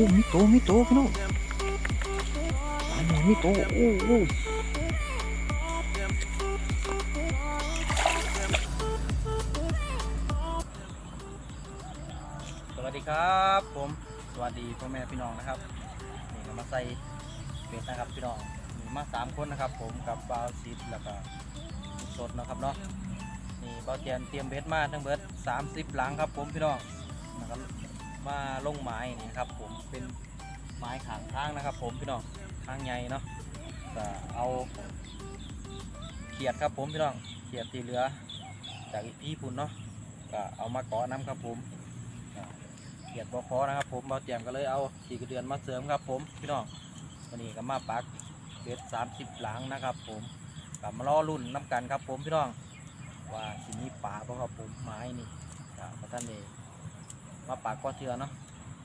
อ้มีโตมีโตพี่น้องอันนี้มีโตโอ้โอ้สวัสดีครับ ผมสวัสดีพ่อแม่พี่น้องนะครับนี่ก็มาใส่เบ็ดนะครับพี่น้องมีมาสามคนนะครับ ผมกับบาวซิดแล้วก็สดนะครับเนาะนี่บาวเจียนเตรียมเบ็ดมาทั้งเบิด30หลังครับผมพี่น้องนะครับ มาลงไม้นี่ครับผมเป็นไม้ขางทางนะครับ ผมพี่น้องทางใหญ่เนาะก็เอาเขียดครับผมพี่น้องเขียดที่เหลือ จากอีพี่พุ่นเนาะก็เอามาเกาะน้ำครับผมเกียดบอคอนะครับ ผมเบาเตียมก็เลยเอาขี่กระเดือนมาเสริมครับ ผมพี่น้องวันนี้ก็มาปักเบ็ดสามสิบหลังนะครับ ผมกลับมาล่อรุ่นน้ำกันครับ ผมพี่น้องว่าสิมีป่าเพราะครับผมไม้นี่ครับท่านเอง มาปักก็เถื่อเนาะ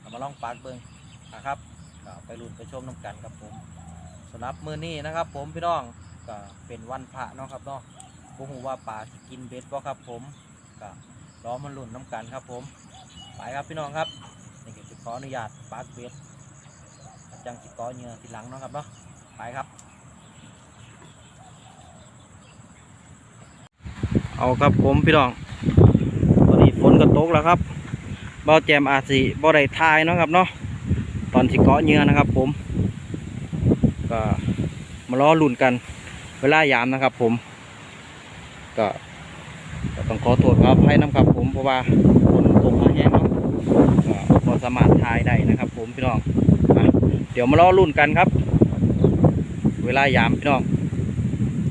กลับมาลองปักเบิ้งนะครับก็ไปรุ่นไปชมน้ำกันครับผมสำหรับมือนี้นะครับ ผมพี่น้องก็เป็นวันพระเนาะครับเนาะผมหูว่าป่าสิกินเบ็ดบ่ครับ ผมก็ล้อมันรุ่นน้ำกันครับ ผมไปครับพี่น้องครับนี่ก็สิขออนุญาตปากเบสจังสิขอเหงื่อทีหลังเนาะครับเนาะไปครับ เอาครับผมพี่น้องตอนนี้ฝนก็ตกแล้วครับ บาแจมอาสิบ่ได้ทายเนาะครับเนาะตอนสิเกาะเหงื่อนะครับ ผม ก็มาล้อลุ่นกัน เวลายามนะครับ ผมก็ก็ต้องขอโทษขออภัยน้ำครับผมเพราะว่าฝนตกมาแห้งเนาะก็พอสามารถทายได้นะครับ ผมพี่น้องอเดี๋ยวมาล้อลุ่นกันครับ เวลายามพี่น้อง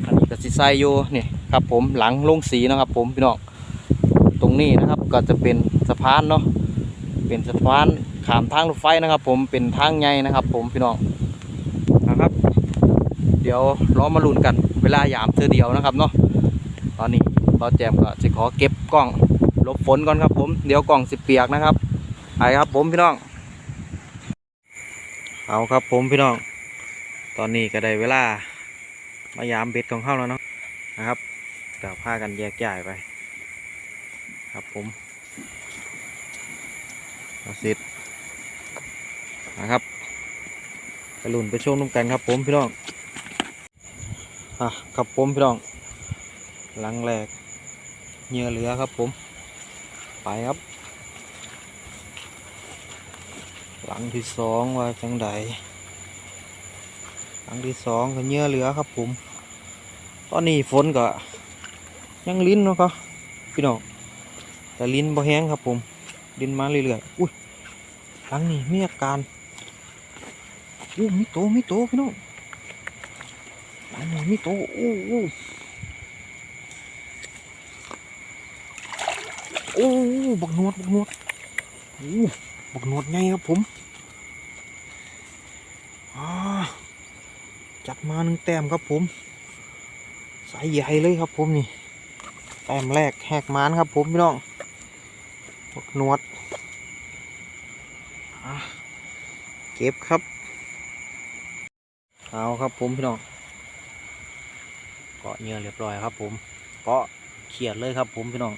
อันนี้ก็สิใส่อยู่นี่ครับ ผมหลังลงสีนะครับ ผมพี่น้องตรงนี้นะครับก็จะเป็นสะพานเนาะ เป็นสะพานขามทางรถไฟนะครับ ผมเป็นทางใหญ่นะครับ ผมพี่น้องนะครับ เดี๋ยวล้อมาลุ่นกัน เวลายามเธอเดียวนะครับเนาะตอนนี้เราแจมก็จะขอเก็บกล้องลบฝนก่อนครับ ผมเดี๋ยวกล้องสิเปียกนะครับไปครับ ผมพี่น้องเอาครับ ผมพี่น้อง ตอนนี้ก็ได้เวลามายามเบ็ดของเข้าแล้วเนาะนะครับก็พากันแยกย้ายไป ครับผม เอาเสร็จนะครับไปลุ่นไปชมน้ำกันครับ ผมพี่น้องอะครับผมพี่น้องหลังแรกเหยื่อเหลือครับ ผม ไปครับ หลังที่สองว่าจังใดหลังที่สองก็เหยื่อเหลือครับ ผม ตอนนี้ฝนก็ยังลิ้นเนาะครับพี่น้องแต่ลิ้นบ่แห้งครับผม ลิ้นมาเรื่อยๆอุ้ยหลังนี้มีอาการอู้มีโตมีโตพี่น้องหลังนี้มีโตอู้อู้โอ้บักนวดบักนวดโอ้บักนวดไงครับผมอ่าจัดมาหนึ่งแต้มครับผมสายใหญ่เลยครับผมนี่แต้มแรกแหกมานครับผมพี่น้อง บักนวด เก็บครับ เอาครับผมพี่น้องเกาะเหยื่อเรียบร้อยครับผมเกาะเขียดเลยครับผมพี่น้อง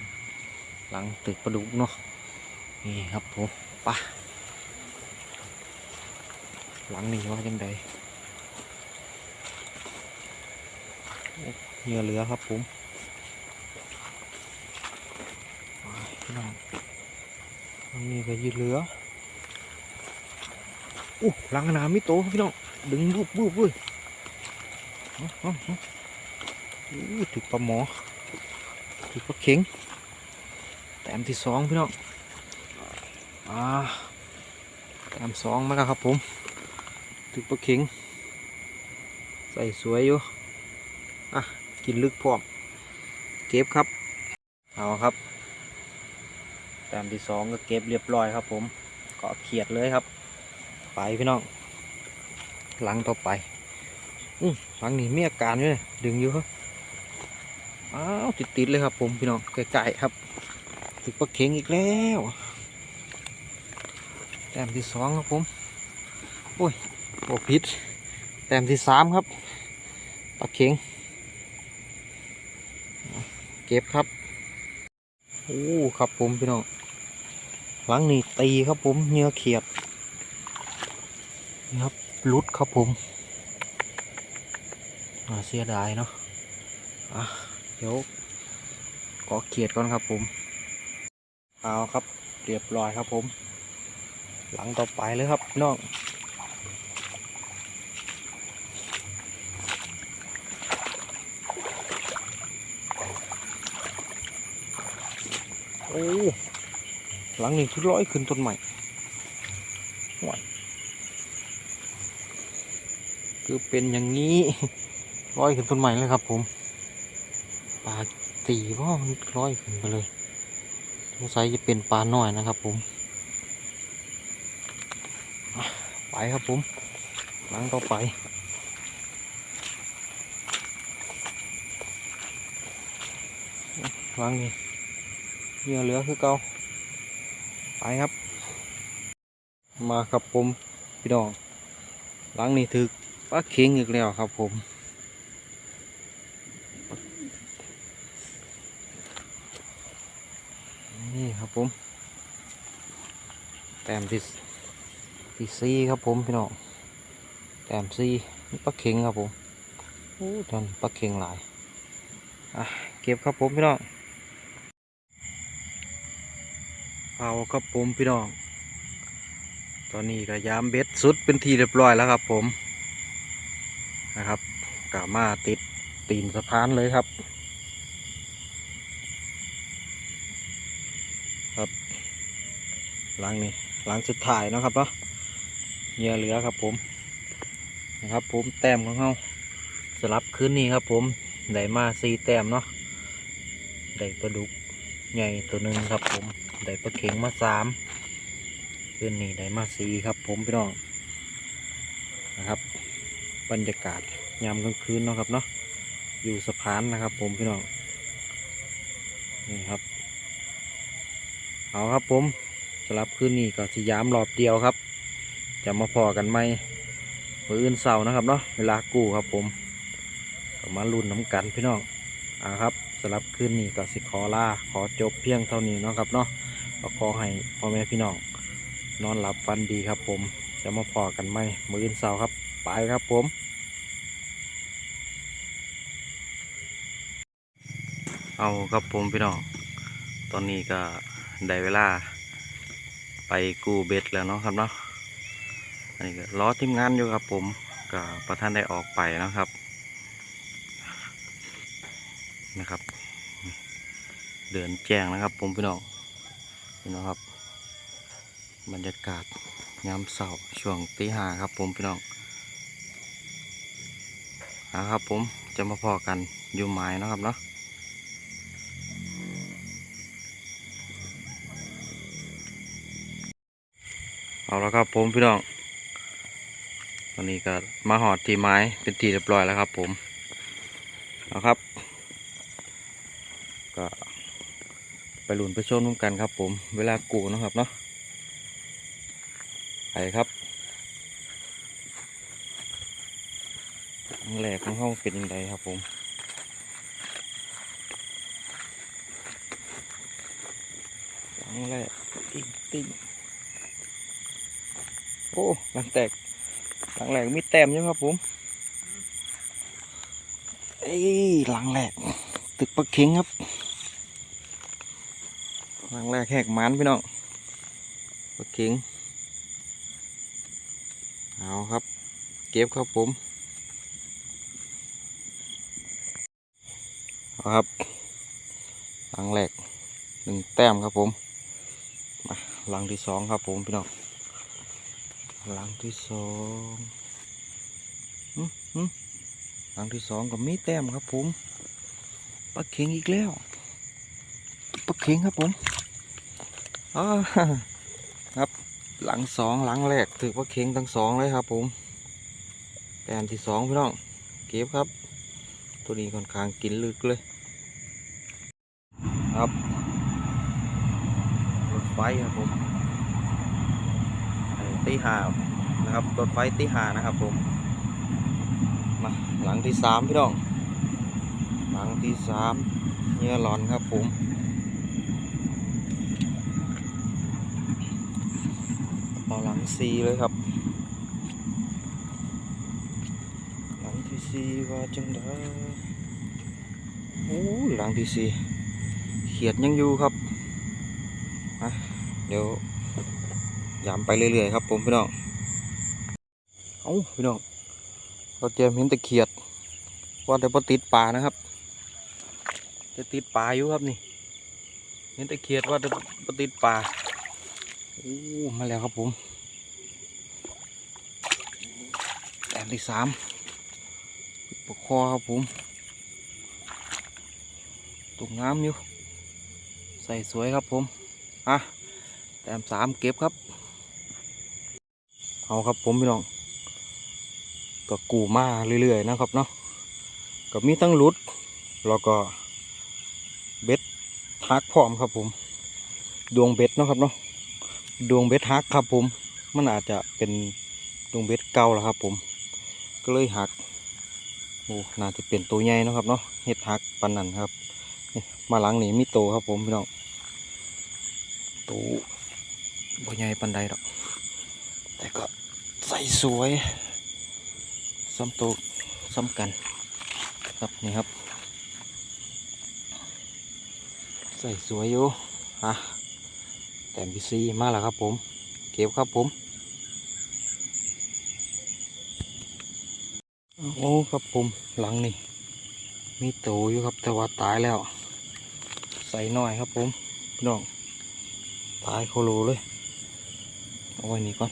หลังตึกประดุกเนาะ นี่ครับผมปะหลังนี่ว่าจังใดเหยื่อเหลือครับผมไปพี่น้องหลัง นี้ก็ยืดเหลือโอ้หลังน้ำมิโตพี่น้องดึงบุบบุบเลยอู้ถึกปลาหมอถึกปลาเข็งแต้มที่สองพี่น้องอ่าแต้มสองมาแล้วครับผมถึกปลาเข็งใส่สวยอยู่อะกินลึกพร้อมเก็บครับเอาครับ แต้มที่สองก็เก็บเรียบร้อยครับ ผมก็เขียดเลยครับ ไปพี่น้องหลังต่อไปอืหลังนี้มีอาการอยู่เลยดึงอยู่ครับอ้าวติดๆเลยครับ ผมพี่น้องไก่ๆครับถึกปลาเข็งอีกแล้วแต้มที่สองครับผมโอ้ยโอ้พิษแต้มที่สามครับปลาเข็งเก็บครับ โอ้ ครับผมพี่น้อง หลังนี้ตีครับผมเนื้อเขียดนี่ครับรุดครับผมอาเสียดายเนาะอะเดี๋ยวก็เขียดก่อนครับผมเอาครับเรียบร้อยครับผม หลังต่อไปเลยครับน้องโอ้ หลังนี้คือร้อยขึ้นต้นใหม่ห่วคือเป็นอย่างนี้ร้อยขึ้นต้นใหม่เลยครับ ผมปลาตีว่ามันร้อยขึ้นไปเลยสงสัยจะเป็นปลาหน้อยนะครับ ผมไปครับผมหลังต่อไปหลังนี้เหยื่อเหลือคือเก่า ไปครับ มาครับผมพี่น้องหลังนี้ถือปลาเค็งอีกแล้วครับผมนี่ครับผม แต้มที่ที่ซีครับผมพี่น้องแต้มซีนี่ปลาเค็งครับผมโอ้ท่านปลาเค็งหลายอะเก็บครับผมพี่น้อง เอาครับผมพี่น้อง ตอนนี้ก็ยามเบ็ดสุดเป็นทีเรียบร้อยแล้วครับผมนะครับกามาติดตีนสะพานเลยครับ ครับหลังนี้หลังสุดท้ายนะครับเนาะเหยื่อเหลือครับผมนะครับผมแต้มของเขาสลับคืนนี้ครับผมได้มาสี่แต้มเนาะได้ปลาดุกใหญ่ตัวหนึ่งครับผม ได้ปลาเข็งมาสามคืนนี้ได้มาสี่ครับผมพี่น้องนะครับ บรรยากาศยามกลางคืนเนาะครับเนาะอยู่สะพานนะครับ ผมพี่น้องนี่ครับเอาครับผมสลับคืนนี้ก็สยามรอบเดียวครับ จะมาพอกันไหมมืออื่นเสาร์นะครับเนาะเวลากู้ครับผมก็มาลุ้นน้ำกันพี่น้องอ่าครับสำหรับคืนนี้ก็สิขอลาขอจบเพียงเท่านี้เนาะครับเนาะ ก็ขอให้พ่อแม่พี่น้อง นอนหลับฝันดีครับผม จะมาพอกันไหมมืออื่นเสาร์ครับ ไปครับผมเอาครับผมพี่น้อง ตอนนี้ก็ได้เวลา ไปกู้เบ็ดแล้วเนาะครับเนาะ อันนี้ก็รอทีมงานอยู่ครับผมก็ประท่านได้ออกไปนะครับ นะครับ เดินแจ้งนะครับผมพี่น้อง พี่น้องครับ บรรยากาศยามเสาร์ช่วงตีห้าครับผมพี่น้องนะครับผมจะมาพอกันอยู่ไม้นะครับเนาะเอาแล้วครับผมพี่น้องตอนนี้ก็มาหอดทีไม้เป็นทีเรียบร้อยแล้วครับผมเอาครับ ก็ ไปหลุนไปชนุ่วมกันครับ ผม เวลากูนะครับเนาะไปครับครั้งแรกของห้องเป็นยังไงครับผมครั้งแรกติ๊งติ๊งโอ้หลังแตกหลังแหลกมีแต้มใช่ไหมครับผมเอ้ยหลังแหลกตึกปลาเข็งครับ หลังแหลกแหกมันพี่น้องปลาเข็งเอาครับ เก็บครับผมเอาครับหลังแหลกหนึ่งแต้มครับผมมาหลังที่สองครับผมพี่น้องหลังที่สองหึหึหลังที่สองก็มีแต้มครับผมปลาเข็งอีกแล้ว ปลาเข็งครับผมอ่าครับหลังสองหลังแรกถือปลาเข็งทั้งสองเลยครับ ผมแต้มที่สองพี่น้องเก็บครับ ตัวนี้ค่อนข้างกินลึกเลย ครับรถไฟครับผมตีหานะครับรถไฟตีหานะครับผมมาหลังที่สามพี่น้องหลังที่สามเนื้อหลอนครับผมเอาหลั งซีเลยครับล้างทีซีว่าจังไดโอ้หลังที่สี่เขียดยังอยู่ครับอะเดี๋ยวยามไปเรื่อยๆครับผมพี่น้องเอ้าพี่น้องเราเจมเห็นแตะเขียด ว่าแต่พอติดป่านะครับ จะติดป่าอยู่ครับนี่ เห็นแตะเขียดว่าแต่พอติดป่าโอ้มาแล้วครับผม แต้มที่สามปกคอครับผมตุกงามอยู่ ใส่สวยครับผม อะ แต้มสามเก็บครับ เอาครับผมพี่น้อง ก็กูมาเรื่อยๆนะครับเนาะ ก็มีทั้งหลุด แล้วก็เบ็ดฮักพร้อมครับผม ดวงเบ็ดนะครับเนาะ ดวงเบ็ดฮักครับผม มันอาจจะเป็นดวงเบ็ดเก่าแล้วครับผม ก็เลยหักโอ้น่าจะเป็นตัวใหญ่นะครับเนาะเฮ็ดหักปันนั่นครับมาหลังนี่มีโตครับผมพี่น้องโตบ่ใหญ่ปันใดดอกแต่ก็ใส่สวยซ้ำโตซ้ำกันครับนี่ครับ ใส่สวยอยู่อะแต้มพีซีมาแล้วครับผม เก็บครับผม โอ้ครับผมหลังนี่มีโตอยู่ครับแต่ว่าตายแล้ว ใส่หน่อยครับผมพี่น้องตายโคโลเลยเอาไว้นี่ก่อน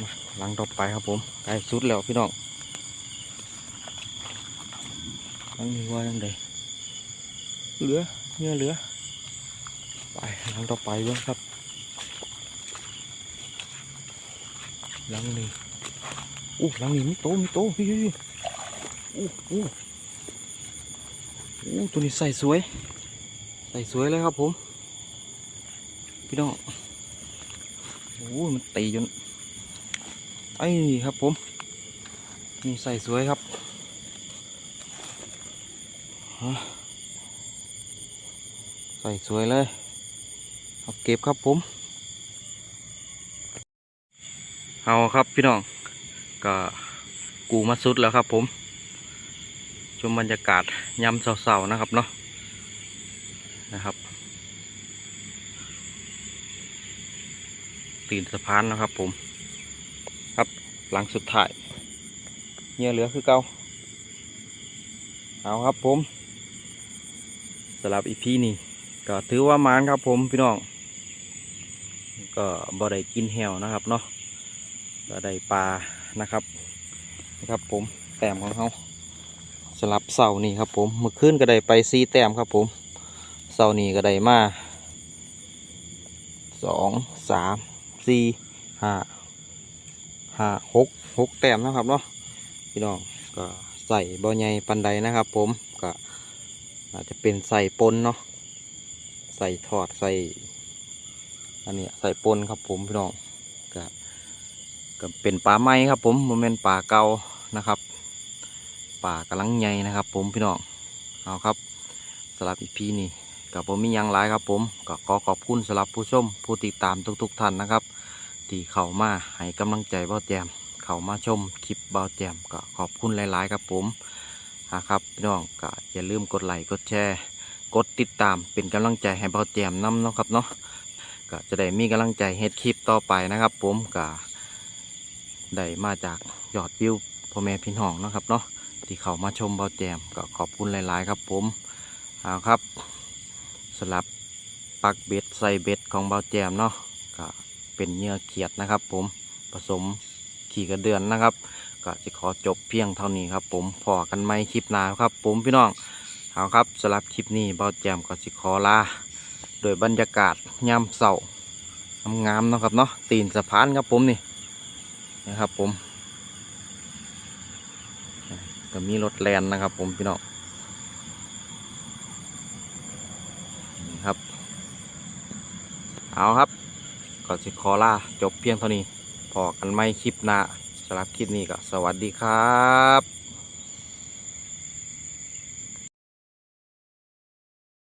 มาหลังต่อไปครับผมใกล้สุดแล้วพี่น้องหลังนี้ว่ายังไงเหลือเนื้อเหลือไปหลังต่อไปเบ้างครับ หลังนี้อู้หลังนี้มีโตมีโตพี่พี่อู้อู้อู้ตัวนี้ใส่สวย ใส่สวยเลยครับผม พี่น้องโอ้มันตีจนไอ้ครับผมนี่ใส่สวยครับใส่สวยเลยเอาเก็บครับผม เอาครับพี่น้องก็กูมาสุดแล้วครับผมชมบรรยากาศยำเสาๆนะครับเนาะนะครับตีนสะพานนะครับผม ครับหลังสุดท้ายเงี้ยเหลือคือเก่าเอาครับผมสำหรับอีพีนี้ก็ถือว่ามานครับผมพี่น้อง ก็บ่ได้กินแหวนะครับเนาะ ก็ได้ปลานะครับนะครับผมแต้มของเขาสลับเสานี่ครับผมเมื่อคืนก็ได้ไปซีแต้มครับผมเสานี่ก็ได้มาสองสามสี่ห้าห้าหกหกแต้มนะครับเนาะพี่น้องก็ใส่บ่อใหญ่ปันใดนะครับ ผมก็อาจจะเป็นใส่ปนเนาะใส่ทอดใส่อันนี้ใส่ปนครับผมพี่น้อง ก็เป็นปลาไม้ครับ ผมโมเมนปลาเก่านะครับปลากำลังใหญ่นะครับ ผมพี่น้องเอาครับสำหรับอีพีนี้กับผมมียังหลายครับ ผมก็ขอขอบคุณสำหรับผู้ชมผู้ติดตามทุก ๆท่านนะครับ ที่เข้ามาให้กำลังใจเบ้าแจมเข้ามาชมคลิปเบ้าแจมก็ขอบคุณหลาย ๆ ครับผมนะครับพี่น้องก็อย่าลืมกดไลค์กดแชร์ กดติดตามเป็นกำลังใจให้เบ้าแจมนำเนาะครับเนาะก็จะได้มีกำลังใจเฮ็ดคลิปต่อไปนะครับ ผมก็ ได้มาจากยอดวิวพ่อแม่พี่น้องนะครับเนาะที่เขามาชมเบาแจมก็ขอบคุณหลาย ๆ ครับผมเอาครับสลับปักเบ็ดใส่เบ็ดของเบาแจมเนาะก็เป็นเนื้อเขียดนะครับ ผมผสมขี่กระเดือนนะครับ ก็จะขอจบเพียงเท่านี้ครับ ผมพอกันไหมคลิปหน้าครับ ผมพี่น้องเอาครับสลับคลิปนี้เบาแจมก็สิขอลาโดยบรรยากาศยามเสาร์งามๆนะครับเนาะตีนสะพานครับผมนี่ นะครับผม ก็มีรถแลนนะครับผมพี่น้องนะครับ เอาครับ ก็สิขอลาจบเพียงเท่านี้พอกันไม่คลิปหน้าสำหรับคลิปนี้ก็สวัสดีครับ